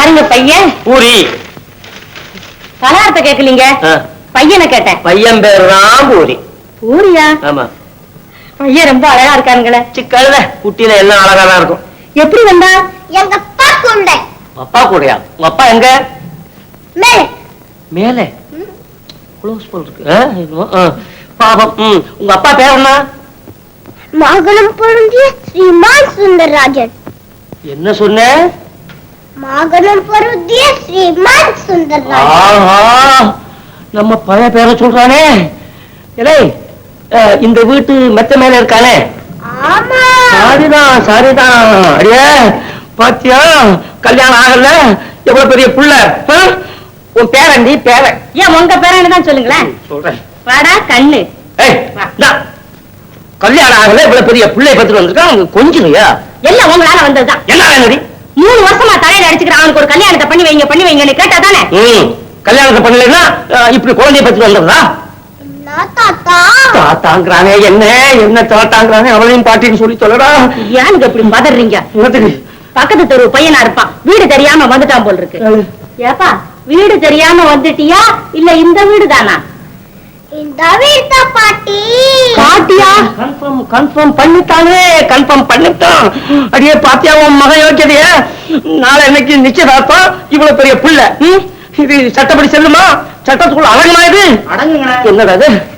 யாருங்க பையன்? பூரி. பலகாரத்தை கேட்கலீங்க. பையனை கேட்டேன். பையன் பேர் தான் பூரி. ஊரியா ஆமா. பையன் ரொம்ப அழகா இருக்காருங்களே சிக்கல்ல குட்டியில எல்லாம் அழகா தான் இருக்கும். எப்படி வந்தா? எங்க அப்பா கொண்ட. அப்பா கூடயா? உங்க அப்பா எங்க? மேல. மேலே? க்ளோஸ் பண்ணிருக்கு ஆ, என்னமோ, ஆ. பாவம் ம். உங்க அப்பா பேர் என்ன? மகனம் பொருந்திய ஸ்ரீமான் சுந்தரராஜன். என்ன சொன்ன? மகனம் பொருந்திய ஸ்ரீமான் ஆஹா நம்ம பழைய பேரை சொல்றானே. இலே இந்த வீட்டு மெத்த மேல இருக்கானே. ஆமா. சரிதான் சரிதான். அடியே பாத்தியா கல்யாணம் ஆகல. எவ்வளவு பெரிய புள்ள? உன் பேரண்டி பேரன். ஏன் உங்க பேரன்னு தான் சொல்லுங்களேன்? சொல்றேன். வாடா கண்ணு. கல்யாணம் ஆகல இவ்வளவு பெரிய பிள்ளை பத்திட்டு வந்திருக்கான். அவங்க கொஞ்சியா எல்லாம் உங்களால வந்ததுதான். என்ன வேணுடி மூணு வருஷமா தலையில அடிச்சுக்கிற அவனுக்கு ஒரு கல்யாணத்தை பண்ணி வைங்க பண்ணி வைங்கன்னு கேட்டா தானே? ம். கல்யாணத்தை பண்ணலைன்னா இப்படி குழந்தைய பத்திட்டு வந்துடுறா என்ன தாத்தாங்கிறானே என்ன என்ன தாத்தாங்கிறானே அவளையும் பாட்டின்னு சொல்லி சொல்லடா. ஏனுங்க இப்படி பதறீங்க. பக்கத்து தெரு பையனா இருப்பான். வீடு தெரியாம வந்துட்டான் போல் இருக்கு. ஏப்பா வீடு தெரியாம வந்துட்டியா? இல்ல இந்த வீடு தானா இந்த வீட்டு பாட்டி. கன்ஃபார்ம் கன்ஃபார்ம் பண்ணிட்டானே கன்ஃபார்ம் பண்ணிட்டான் அடியே பாத்தியா உன் மகன் யோக்கியதைய நாளை இன்னைக்கு நிச்சயதார்த்தம். இவ்வளவு பெரிய புள்ள? இது சட்டப்படி செல்லுமா? சட்டத்துக்குள்ள அடங்குமா இது? அடங்குங்க என்னடா